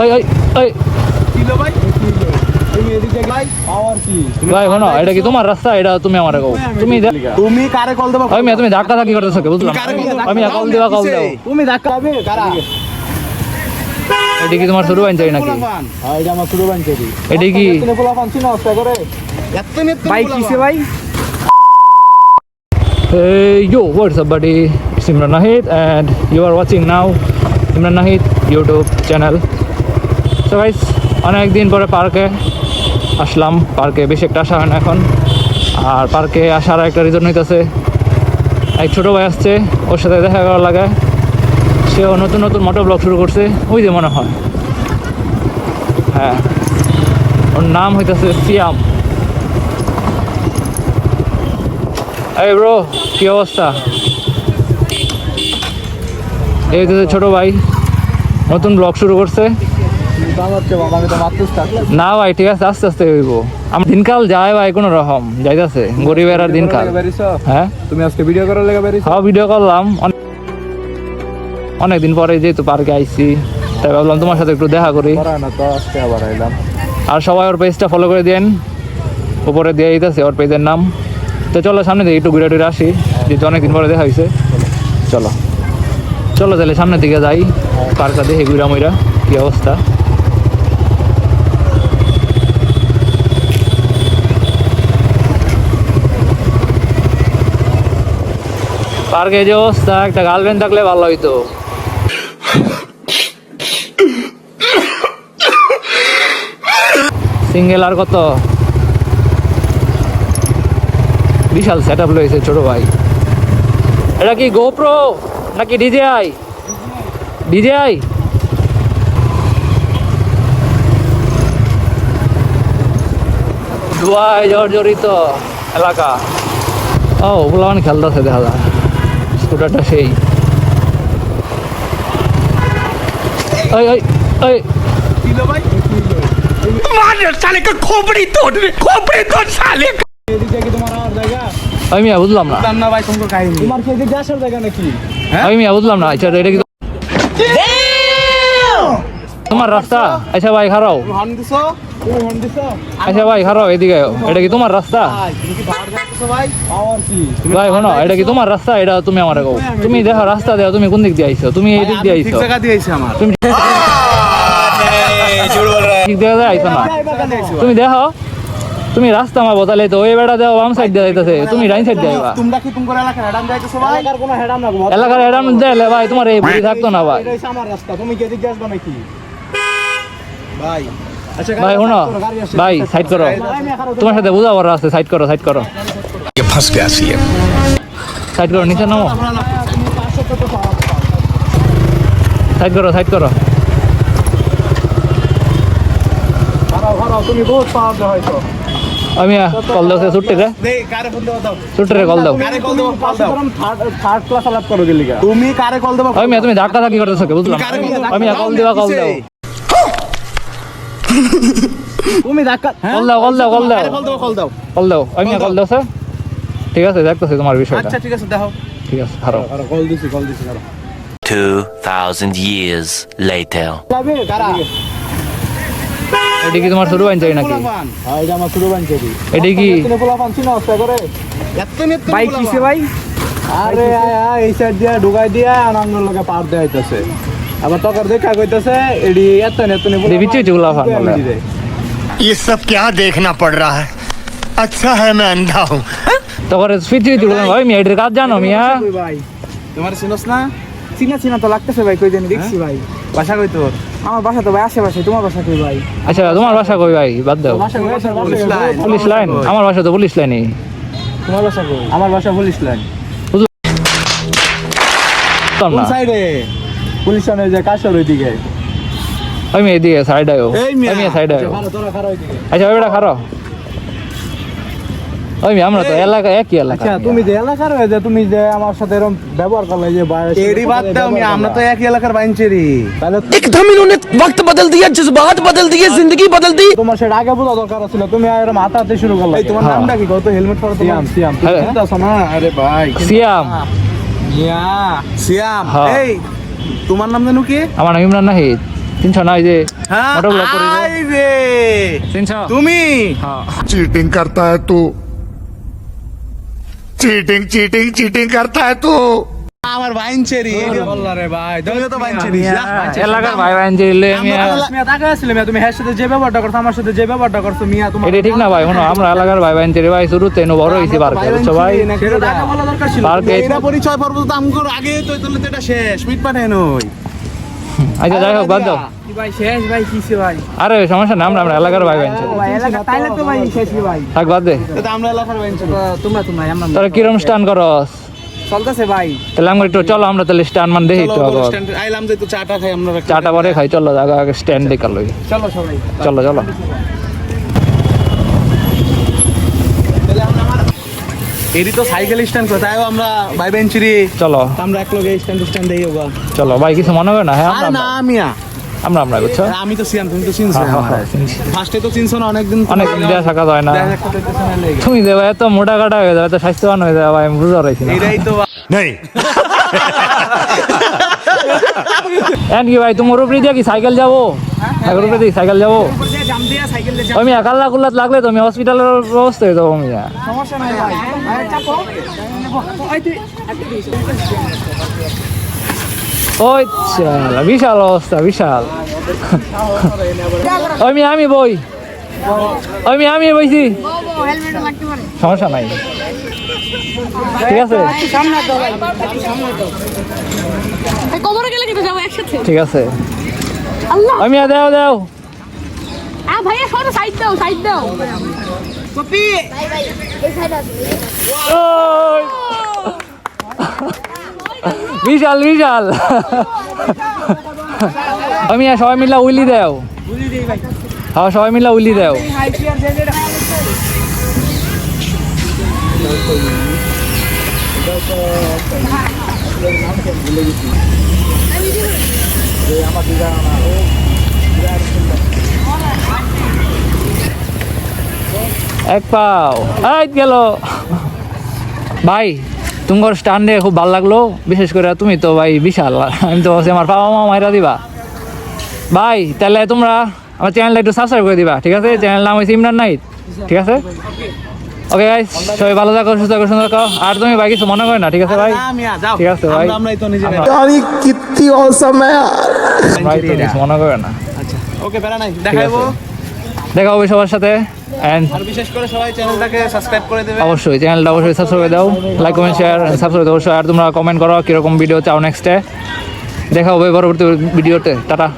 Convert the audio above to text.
ওই ওই ওই। কিলো ভাই তুমি এদিকে ভাই পাওয়ার শোনো এটা কি তোমার রাস্তা? এটা তুমি আমার কও। তুমি তুমি কারে কল দেবো? ওই তুমি ধাক্কা ধাক্কি করতেছো কি বুঝলাম? আমি কল দিবা কল দাও তুমি ধাক্কা হবে কারা? এটা কি তোমার শুরু বাইন নাকি? হ্যাঁ এটা আমার শুরু বানছে দি এটা কি? তুমি পোলা পানছি না অস্তা করে? এত নেত ভাই কিসে ভাই? Hey, yo, what's up, buddy? It's Imran Nahid, and you are watching now Imran Nahid YouTube channel. So, guys, অনেক দিন পরে পার্কে আসলাম। পার্কে বেশি একটা আসা হয় না এখন। আর পার্কে আসার একটা রিজন হইতেছে এক ছোটো ভাই আসছে ওর সাথে দেখা করার লাগে। সেও নতুন নতুন মোটর ব্লগ শুরু করছে ওই যে মনে হয়। হ্যাঁ। ওর নাম হইতেছে সিয়াম। এই ব্রো কি অবস্থা? এই তো ছোট ভাই নতুন ব্লগ শুরু করছে। না ভাই, ঠিক আছে, আস্তে আস্তে হইব। আমার দিনকাল যায় ভাই, কোনো রকম। যাইতাছে, গরিবের আর দিনকাল। হ্যাঁ? তুমি আজকে ভিডিও করার লেগে বেরিয়েছো খাওয়া ভিডিও করলাম। অনেক- অনেকদিন পরে যেহেতু পার্কে আইছি, তাই ভাবলাম তোমার সাথে একটু দেখা করি। আর সবাই ওর পেজটা ফলো করে দেন উপরে দিয়ে দিতেছে ওর পেজের নাম। তো চলো, সামনে দিকে একটু ঘুরে টুরে আসি। যেহেতু অনেকদিন পরে দেখা হয়েছে চলো। চলো তাহলে সামনের দিকে যাই। পার্কটা দেখে ঘুরা মইরা কি অবস্থা। পার্কে যে অবস্থা, একটা গার্লফ্রেন্ড থাকলে ভালো হইতো। সিঙ্গেল আর কত? বিশাল সেট আপ রয়েছে ছোট ভাই। এটা কি গোপ্রো নাকি ডিজেআই ডিজেআই ধোয়ায় জর্জরিত এলাকা। ও মানে খেলতেছে দেখা যায়। স্কুটারটা সেই। ওই ওই ওই কিলো এদিকে তোমার বুঝলাম না। আমি বুঝলাম না আচ্ছা এটা কি রাস্তা? আচ্ছা ভাই খারাও আচ্ছা ভাই খারাও এদিকে এটা কি তোমার রাস্তা? ভাই শোনো এটা কি তোমার রাস্তা? এটা তুমি আমার কও। তুমি দেখো রাস্তা দেখো তুমি কোন দিক দিয়ে আইছো? তুমি এই দিক দিয়ে আইছো। তুমি ঠিক আইছো না? তুমি দেখো তুমি রাস্তা মা তো ওই বেড়া দেও বাম সাইড দিয়ে যাইতেছে তুমি ডাইন সাইড দিয়ে আইবা। তোমরা কি তোমার এলাকার হেডাম যাইতেছো ভাই? এলাকার কোনো হেডাম না এলাকার দেলে ভাই তোমার এই বুদ্ধি থাকতো না ভাই। এটা আমার রাস্তা। তুমি কি এদিকে আসবে নাকি? ভাই আচ্ছা ভাই শোনো ভাই সাইড করো। তোমার সাথে বুঝাবার আছে সাইড করো সাইড করো। ये फंस गया सीएम সাইড করো নিচে নামো সাইড করো সাইড করো খারাপ খারাপ তুমি বহুত পাওয়ার দাও হয়তো আমি কল দাও ছুট্টি রে দে কারে ফোন দাও দাও ছুট্টি রে কল দাও কারে কল দেবো কল দাও থার্ড ক্লাস আলাপ করো গেলি তুমি কারে কল দেবো আমি তুমি ধাক্কা ধাক্কি করতেছো কি বুঝলাম কারে call দেবো? আমি কল দিবা কল দাও তুমি ধাক্কা কল দাও কল দাও কল দাও কারে কল দেবো কল দাও কল দাও আমি কল দাও স্যার ঠিক আছে দেখতেছি তোমার বিষয়টা আচ্ছা ঠিক আছে দেখো ঠিক আছে খারাপ কল দিছি কল দিছি খারাপ 2,000 years later. যাবে কারা এটা কি তোমার শুরু বাইন চাই নাকি হ্যাঁ এটা আমার শুরু বানছে দি এটা কি তুমি পোলা পানছি না অস্তা করে এত নেত ভাই কিসে ভাই আরে আয় আয় এই সাইড দিয়া ঢুকাই দিয়া আনন্দ লগে পার দেয়া হইতাছে আবার তকর দেখা কইতাছে এডি এত নেত নে দে বিচে চুগলা ফান বলে ये सब क्या देखना पड़ रहा है अच्छा है मैं अंधा हूँ তারপরে ফিচি চুগলা ভাই। মিয়া এটার কাজ জানো মিয়া। ভাই? তোমার চিনস না? চিনা চিনা তো লাগতেছে ভাই কই দিন দেখছি ভাই। বাসা কই তোর? আমার বাসা তো ভাই আশেপাশে তোমার বাসা কই ভাই? আচ্ছা তোমার বাসা কই ভাই? বাদ দাও। Police line? আমার বাসা তো পুলিশ লাইনই। তোমার বাসা কই? আমার বাসা পুলিশ লাইন। কোন সাইডে? পুলিশ লাইনে যে কাশর ওইদিকে। আমি এদিকে সাইড আয়ো আমি সাইড আয়ো খারো তোরা খারো ওইদিকে। আচ্ছা ওই বেটা খারো ওই মিয়া, আমরা তো এলাকা একই এলাকা আচ্ছা তুমি যে এলাকার হয়ে যে তুমি যে আমার সাথে এরকম ব্যবহার করলে যে এডি বাদ দাও আমি আমরা তো একই এলাকার বাইনচেরি তাহলে एकदम इन्होंने वक्त बदल दिया जज्बात बदल दिए जिंदगी बदल दी তোমার সেটা আগে বোঝা দরকার ছিল তুমি এরকম হাতাতে শুরু করলে এই তোমার হ্যাঁ। নামটা কি কত হেলমেট পরে সিয়াম সিয়াম হ্যাঁ। আছো না আরে ভাই সিয়াম ইয়া সিয়াম হ্যাঁ। এই তোমার নাম জানো কি আমার নাম ইমরান নাহিদ চিনছ না এই যে হ্যাঁ মোটর ব্লগ করি যে। আই রে চিনছ তুমি হ্যাঁ चीटिंग करता है तू चीटिंग चीटिंग चीटिंग करता है तू আমার বাইনচেরি বললা রে ভাই তুমিও তো বাইনচেরি এলাকার ভাই ভাই যে লে মিয়া মিয়া টাকা আসলে মিয়া তুমি হ্যার সাথে যে ব্যবহারটা করছো আমার সাথে যে ব্যবহারটা করছো মিয়া তোমার এটা ঠিক না ভাই শোনো আমরা এলাকার ভাই ভাই যে ভাই শুরুতে এনে বড় হয়েছি পার্কে বুঝছো ভাই সেটা টাকা বলা দরকার ছিল পার্কে- এরা পরিচয় পর্ব তো আমগর আগে তো তুললে তো এটা শেষ মিট পাঠায় নই আচ্ছা যাই হোক বাদ দাও। ভাই শেষ ভাই কিসে ভাই? আরে সমস্যা না আমরা আমরা এলাকার ভাই ভাই ভাই তাইলে তো ভাই শেষ ভাই। থাক বাদ দে। আমরা এলাকার বাইনচেরি তোমরা তোমরা আমরা তোরা কিরম স্টান করস? চলতেছে ভাই। তাহলে আমরা একটু চলো আমরা তাহলে স্ট্যান্ড মান দেখি একটু আইলাম যে তো চাটা খাই আমরা চাটা পরে খাই চলো আগে আগে স্ট্যান্ড চলো। সবাই। চলো চলো। এরই তো সাইকেল স্ট্যান্ড করে তাইও আমরা ভাই বেঞ্চুরি চলো। আমরা এক লগে স্ট্যান্ড স্ট্যান্ড দেই হোগা চলো ভাই কিছু মনে করে না হ্যাঁ আরে আমরা না মিয়া। আমরা আমরা বুঝছ আমি তো সিয়াম তুমি তো চিনছো হ্যাঁ, হ্যাঁ, হ্যাঁ। ফার্স্টে তো চিনছো না অনেকদিন অনেক দেয়া সাক্ষাৎ হয় না। তুমি দেবে এত মোটা কাটা হয়ে যাবে এত স্বাস্থ্যবান হয়ে যাবে ভাই আমি বুঝতে পারছি না। এটাই তো नहीं এন কি ভাই তোমার উপরে দিয়ে কি সাইকেল যাব? সাইকেল উপরে দিয়ে সাইকেল যাব? জাম দিয়া সাইকেল দিয়ে আমি একাল্লা কুল্লাত লাগলে তুমি হসপিটালের ব্যবস্থা হয়ে যাব আমি। সমস্যা নাই ভাই। ওই বিশাল অবস্থা বিশাল। মেয়ে আমি বই। মেয়ে আমি বইছি। হেলমেট লাগতে পারে সমস্যা নাই। ঠিক আছে? সামনে তো ভাই সামনে তো কবরে গেলে কিন্তু যাব একসাথে। ঠিক আছে। মেয়ে দেও দেও। আ ভাইয়া সরো সাইড দাও সাইড দাও। কপি। ওই। বিশাল বিশাল আমি সবাই মিলা উইলি দেও। ভাই। হ্যাঁ সবাই মিলা উইলি দেও। হাই পিয়ার যে যেটা এক পাও। আইত গেল। ভাই তোমার স্টান্ডে খুব ভালো লাগল। বিশেষ করে তুমি তো ভাই বিশাল। আমি তো আমার বাবা মা মাইরা দিবা। ভাই তাহলে তোমরা আমার চ্যানেলটা একটু সাবস্ক্রাইব করে দিবা ঠিক আছে? চ্যানেল নাম হয়েছে ইমরান নাইট ঠিক আছে? ওকে ভাই সবাই ভালো থাকো সুস্থ থাকো সুন্দর থাকো। আর তুমি ভাই কিছু মনে করো না ঠিক আছে ভাই? ঠিক আছে ভাই। আমি কিত্তি অসম ভাই তুমি মনে করো না। আচ্ছা ওকে নাই। দেখাবো দেখা হবে সবার সাথে অ্যান্ড বিশেষ করে সবাই চ্যানেলটাকে সাবস্ক্রাইব করে দেবে। অবশ্যই চ্যানেলটা অবশ্যই সাবস্ক্রাইব দাও লাইক কমেন্ট শেয়ার সাবস্ক্রাইব অবশ্যই আর তোমরা কমেন্ট করো কীরকম ভিডিও চাও নেক্সটে দেখা হবে পরবর্তী ভিডিওতে টাটা।